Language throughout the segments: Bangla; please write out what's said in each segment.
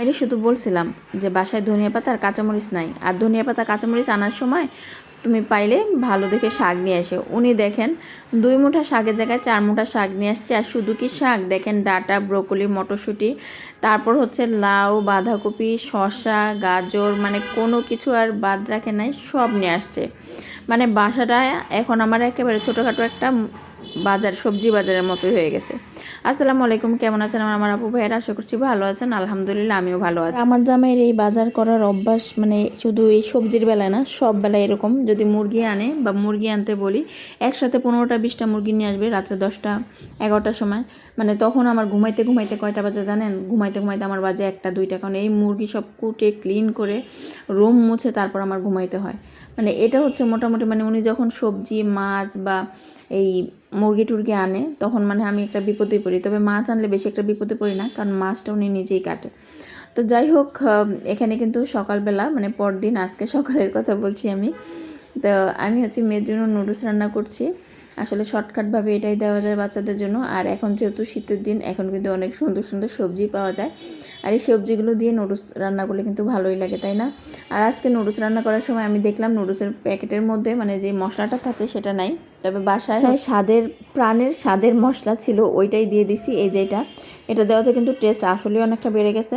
আমি শুধু বলছিলাম যে বাসায় ধনিয়া পাতা আর কাঁচামরিচ নাই। আর ধনিয়া পাতা, কাঁচামরিচ আনার সময় তুমি পাইলে ভালো দেখে শাক নিয়ে আসে উনি দেখেন দুই মুঠা শাকের জায়গায় চার মুঠা শাক নিয়ে আসছে, আর শুধু কি শাক? দেখেন ডাটা, ব্রোকলি, মটরশুঁটি, তারপর হচ্ছে লাউ, বাঁধাকপি, শসা, গাজর মানে কোনো কিছু আর বাদ রাখে নাই, সব নিয়ে আসছে। মানে বাসাটা এখন আমার একেবারে ছোটোখাটো একটা বাজার, সবজি বাজারের মতোই হয়ে গেছে। আসসালামু আলাইকুম, কেমন আছেন আমার আমার আপু ভাইয়েরা? আশা করছি ভালো আছেন। আলহামদুলিল্লাহ, আমিও ভালো আছি। আমার জামাইয়ের এই বাজার করার অভ্যাস মানে শুধু এই সবজির বেলায় না, সব বেলায় এরকম। যদি মুরগি আনে বা মুরগি আনতে বলি, একসাথে পনেরোটা, বিশটা মুরগি নিয়ে আসবে রাত্রে দশটা, এগারোটার সময়। মানে তখন আমার ঘুমাইতে ঘুমাইতে কয়টা বাজে জানেন? ঘুমাইতে ঘুমাইতে আমার বাজে একটা, দুইটা। কারণ এই মুরগি সব কুটে, ক্লিন করে, রুম মুছে তারপর আমার ঘুমাইতে হয়। মানে এটা হচ্ছে মোটামুটি মানে উনি যখন সবজি, মাছ বা এই মুরগি টুরগি আনে, তখন মানে আমি একটা বিপদে পড়ি। তবে মাছ আনলে বেশি একটা বিপদে পড়ি না, কারণ মাছটা উনি নিজেই কাটে। তো যাই হোক এখানে কিন্তু সকালবেলা মানে পরদিন, আজকে সকালের কথা বলছি আমি, তো আমি হচ্ছে মেয়ের জন্য নুডলস রান্না করছি। আসলে শর্টকাটভাবে এটাই দেওয়া যায় বাচ্চাদের জন্য। আর এখন যেহেতু শীতের দিন, এখন কিন্তু অনেক সুন্দর সুন্দর সবজি পাওয়া যায়। আর এই সবজিগুলো দিয়ে নুডলস রান্না করলে কিন্তু ভালোই লাগে, তাই না? আর আজকে নুডলস রান্না করার সময় আমি দেখলাম নুডলসের প্যাকেটের মধ্যে মানে যে মশলাটা থাকে সেটা নাই। তবে বাসায় স্বাদের, প্রাণের স্বাদের মশলা ছিল, ওইটাই দিয়ে দিছি, এই যেটা এটা। দেওয়াতে কিন্তু টেস্ট আসলেই অনেকটা বেড়ে গেছে।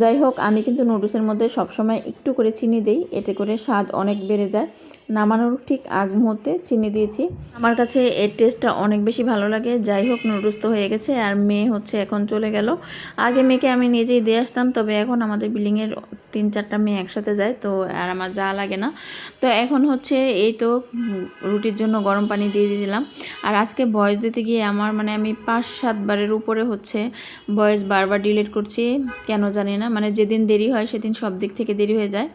যাই হোক, আমি কিন্তু নুডলসের মধ্যে সবসময় একটু করে চিনি দিই, এতে করে স্বাদ অনেক বেড়ে যায়। নামানোর ঠিক আগ মুহূর্তে চিনি দিয়েছি। আমার কাছে এর টেস্টটা অনেক বেশি ভালো লাগে। যাই হোক, নুডলস তো হয়ে গেছে, আর মেয়ে হচ্ছে এখন চলে গেল। আগে মেয়েকে আমি নিজেই দিয়ে আসতাম, তবে এখন আমাদের বিল্ডিংয়ের তিন চারটা মেয়ে একসাথে যায়, তো আর আমার যা লাগে না। তো এখন হচ্ছে এই তো রুটির জন্য গরম পানি দিয়ে দিলাম। আর আজকে ভয়েস দিতে গিয়ে আমার মানে আমি পাঁচ সাতবারের উপরে হচ্ছে ভয়েস বারবার ডিলিট করছি, কেন জানি না। মানে যেদিন দেরি হয় সেদিন সব দিক থেকে দেরি হয়ে যায়।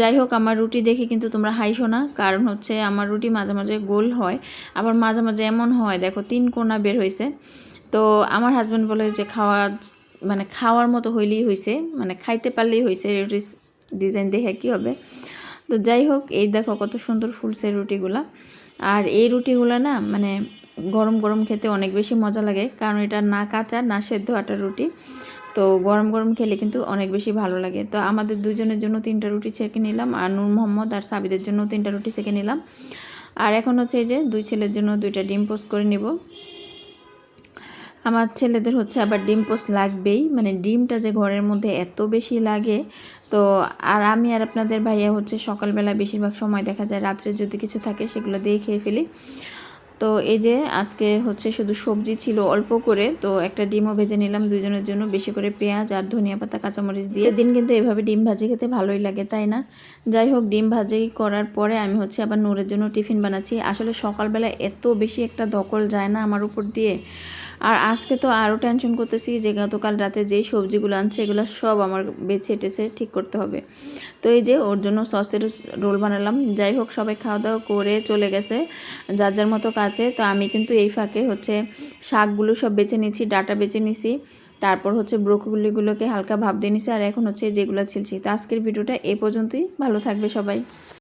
যাই হোক, আমার রুটি দেখে কিন্তু তোমরা হাইসো না কারণ হচ্ছে আমার রুটি মাঝে মাঝে গোল হয়। আবার মাঝে মাঝে এমন হয়, দেখো তিন কোনা বের হয়েছে তো আমার হাজব্যান্ড বলে যে খাওয়া মানে খাওয়ার মতো হইলেই হয়েছে মানে খাইতে পারলেই হয়েছে রুটির ডিজাইন দেখে কী হবে? তো যাই হোক, এই দেখো কত সুন্দর ফুলছে রুটিগুলা। আর এই রুটিগুলো না মানে গরম গরম খেতে অনেক বেশি মজা লাগে, কারণ এটা না কাঁচা না সেদ্ধ আটার রুটি। তো গরম গরম খেলে কিন্তু অনেক বেশি ভালো লাগে। তো আমাদের দুজনের জন্য তিনটা রুটি ছেঁকে নিলাম, আর নূর মোহাম্মদ আর সাবিদের জন্য তিনটা রুটি ছেঁকে নিলাম। আর এখন হচ্ছে যে দুই ছেলের জন্য দুইটা ডিম পোস্ট করে নিব। আমার ছেলেদের হচ্ছে আবার ডিম পোস্ট লাগবেই মানে ডিমটা যে ঘরের মধ্যে এত বেশি লাগে তো আর আমি আর আপনাদের ভাইয়া হচ্ছে সকালবেলা বেশিরভাগ সময় দেখা যায় রাত্রে যদি কিছু থাকে সেগুলো দিয়ে খেয়ে ফেলি। তো এই যে আজকে হচ্ছে শুধু সবজি ছিল অল্প করে, তো একটা ডিমও ভেজে নিলাম দুজনের জন্য, বেশি করে পেঁয়াজ আর ধনিয়া পাতা, কাঁচামরিচ দিয়ে। দিন কিন্তু এভাবে ডিম ভাজি খেতে ভালোই লাগে, তাই না? যাই হোক, ডিম ভাজি করার পরে আমি হচ্ছে আবার নূরের জন্য টিফিন বানাচ্ছি। আসলে সকালবেলা এত বেশি একটা দখল যায় না আমার উপর দিয়ে। আর আজকে তো আরও টেনশন করতেছি যে গতকাল রাতে যেই সবজিগুলো আনছে, এগুলো সব আমার বেছে টেছে ঠিক করতে হবে। তো এই যে ওর জন্য সসের রোল বানালাম। যাই হোক, সবাই খাওয়া দাওয়া করে চলে গেছে, যার যার মতো কাছে। তো আমি কিন্তু এই ফাঁকে হচ্ছে শাকগুলো সব বেছে নিয়েছি, ডাটা বেছে নিছি তারপর হচ্ছে ব্রোকলিগুলোকে হালকা ভাব দিয়ে নিছি আর এখন হচ্ছে যেগুলো ছিলছি। তো আজকের ভিডিওটা এ পর্যন্তই। ভালো থাকবে সবাই।